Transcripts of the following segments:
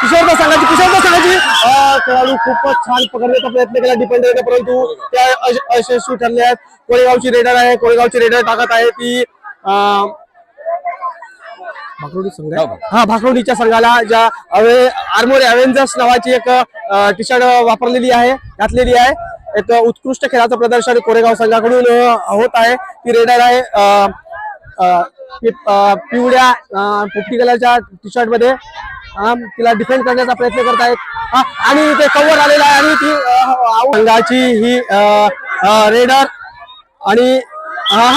किशोरदा सांगायची किशोरदा सांगायची. खेळाडू खूपच छान पकडण्याचा प्रयत्न केला डिपेंडर परंतु त्या अयशस्वी ठरले आहेत. कोळेगावची रेडर आहे कोळेगावची रेडर टाकत आहे ती भाकरोडी संघ आहे? हा भाकरोडीच्या संघाला ज्या अवे आर्मोरी अवेंजर्स नावाची एक टी शर्ट वापरलेली आहे घातलेली आहे. एक उत्कृष्ट खेळाचं प्रदर्शन कोरेगाव संघाकडून होत आहे. ती रेडर आहे पिवळ्या पुट्टी पोपटी कलरच्या टी शर्टमध्ये तिला डिफेंड करण्याचा प्रयत्न करत आहेत आणि ते कव्हर आलेला आहे. आणि ती संघाची ही रेडर आणि हा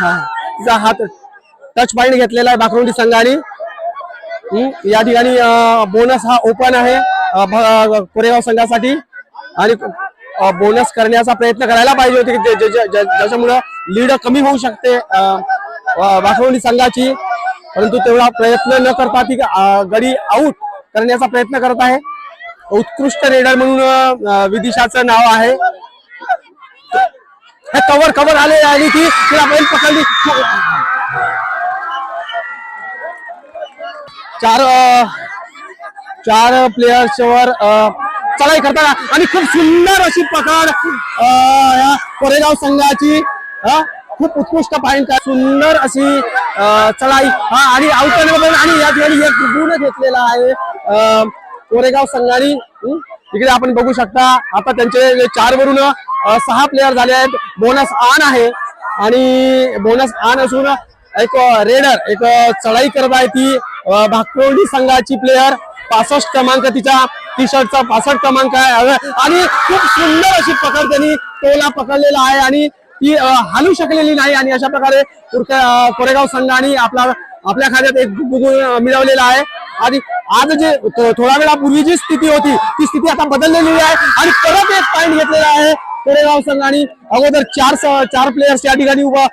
हा तिचा हात टच पॉइंट घेतलेला आहे बाकरोंडी संघाने. या ठिकाणी बोनस हा ओपन आहे कोरेगाव संघासाठी. आणि बोनस करण्याचा प्रयत्न करायला पाहिजे होते. की ज्याच्यामुळं लीड कमी होऊ शकते बाकरोंडी संघाची परंतु तेवढा प्रयत्न न करता ती गडी आऊट करण्याचा प्रयत्न करत आहे. उत्कृष्ट रेडर म्हणून विदिशाचं नाव आहे. कवर कवर आले आणि ती तिला बैल पकडली. चार चार प्लेयर्सवर अं, चढाई करताना. आणि खूप सुंदर अशी पकड या कोरेगाव संघाची खूप उत्कृष्ट पॉइंट सुंदर अशी चढाई हा आणि आउट आणि या ठिकाणी एक गुण घेतलेला आहे. अं, कोरेगाव संघानी. इकडे आपण बघू शकता आता त्यांचे चार वरून सहा प्लेयर झाले आहेत. बोनस आन आहे. आणि बोनस आन असून एक रेडर एक चढाई करत आहे ती अं, संघाची प्लेयर पासष्ट क्रमांक तिच्या टी शर्टचा पासष्ट क्रमांक आहे. आणि खूप सुंदर अशी पकड त्यांनी टोला पकडलेला आहे. आणि ती हालू शकलेली नाही आणि अशा प्रकारे कोरेगाव संघाने आपला आपल्या खात्यात एक गुण मिळवलेला आहे. आणि आज जे थोड्या वेळापूर्वी जी स्थिती होती ती स्थिती आता बदललेली आहे आणि परत एक पॉईंट घेतलेला आहे कोरेगाव संघाने. अगोदर चार चार प्लेयर्स या ठिकाणी उभा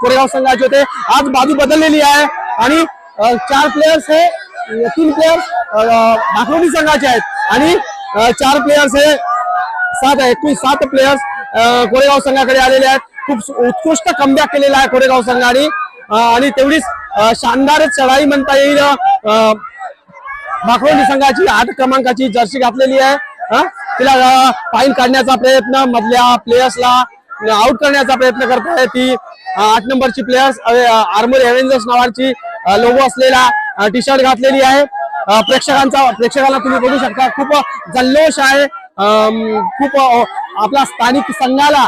कोरेगाव संघाचे होते. आज बाजू बदललेली आहे आणि चार प्लेयर्स हे तीन प्लेयर्स भाकरोली संघाचे आहेत. आणि चार प्लेयर्स हे सात एकूण सात प्लेयर्स कोरेगाव संघाकडे आलेले आहेत. खूप उत्कृष्ट कमबॅक केलेला आहे कोरेगाव संघाने आणि तेवढीच शानदार चढाई म्हणता येईल अं, संघाची आठ क्रमांकाची जर्सी घातलेली आहे. तिला फाईन काढण्याचा प्रयत्न मधल्या प्लेयर्सला आउट करण्याचा प्रयत्न करत आहे ती आठ नंबरची प्लेयर्स आर्मर एव्हेंजर्स नावाची लोगो असलेला टी शर्ट घातलेली आहे. प्रेक्षकांचा प्रेक्षकाला तुम्ही बघू शकता. खूप जल्लोष आहे. खूप आपला स्थानिक संघाला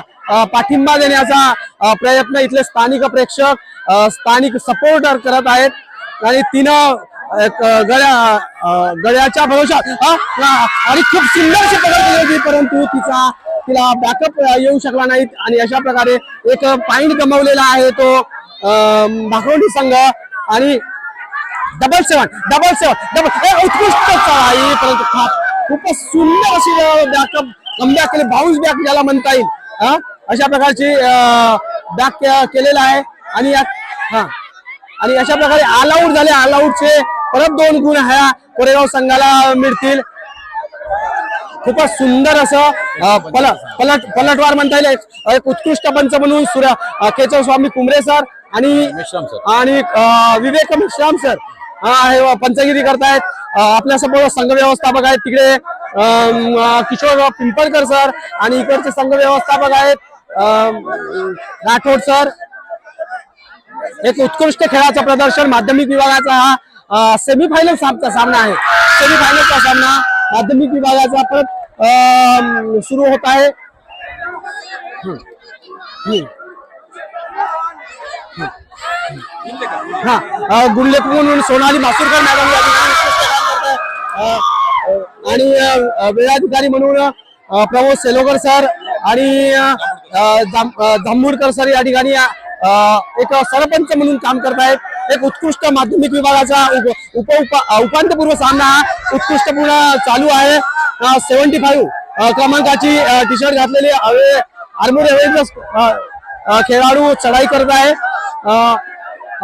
पाठिंबा देण्याचा प्रयत्न इथले स्थानिक प्रेक्षक स्थानिक सपोर्टर करत आहेत आणि तिनं एक गळ्या गळ्याच्या भरोशात हा? आणि खूप सुंदर अशी पकड होती परंतु तिचा तिला बॅकअप येऊ शकला नाही आणि अशा प्रकारे एक पॉइंट गमावलेला आहे तो भाकवडी संघ आणि double seven double seven double उत्कृष्ट परंतु खा- खूपच सुंदर अशी बॅकअप कमबॅक केली बाउन्स बॅक ज्याला म्हणता येईल. हा? अशा प्रकारची बॅक केलेला आहे. आणि यात हा. आणि अशा प्रकारे ऑल आऊट झाले. ऑल आऊटचे परत दोन गुण ह्या कोरेगाव संघाला मिळतील. खूपच सुंदर असं पलट पलट पलटवार म्हणता येईल. एक- उत्कृष्ट पंच म्हणून सूर्य अं, केशव स्वामी कुंभरे सर आणि आणि विवेक मिश्राम सर पंचगिरी करतायत. आपल्यासमोर संघ व्यवस्थापक आहेत. तिकडे किशोरराव पिंपळकर सर आणि इकडचे संघ व्यवस्थापक आहेत. राठोड सर. एक उत्कृष्ट खेळाचं प्रदर्शन माध्यमिक विभागाचा हा सेमीफायनल सामचा सामना आहे. सेमीफायनलचा सामना माध्यमिक विभागाचा परत सुरू होत आहे. हा अं, म्हणून सोनाली मासुरकर मॅडम या ठिकाणी आणि वेळाधिकारी म्हणून प्रमोद सेलोकर सर आणि जांभूरकर सर या ठिकाणी एक सरपंच म्हणून काम करतायत एक उत्कृष्ट माध्यमिक विभागाचा उप उप उपांत्यपूर्व सामना हा उत्कृष्टपूर्ण चालू आहे. सेव्हन्टी फाईव्ह क्रमांकाची टी शर्ट घातलेली हवे आर्मोर खेळाडू चढाई करत आहे.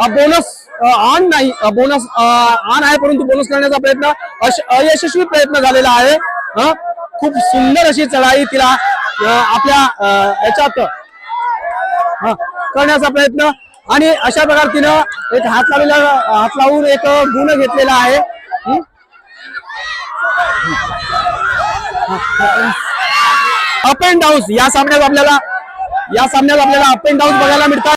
बोनस ऑन नाही. बोनस ऑन आहे परंतु बोनस करण्याचा प्रयत्न अश- अयशस्वी प्रयत्न झालेला आहे. खूप सुंदर अशी चढाई तिला आपल्या याच्यात करण्याचा प्रयत्न. आणि अशा प्रकारे तिनं एक हात लावलेला हात लावून एक गुण घेतलेला आहे. अप अँड डाऊन या सामन्यात आपल्याला या सामन्यात आपल्याला अप अँड डाऊन बघायला मिळतात.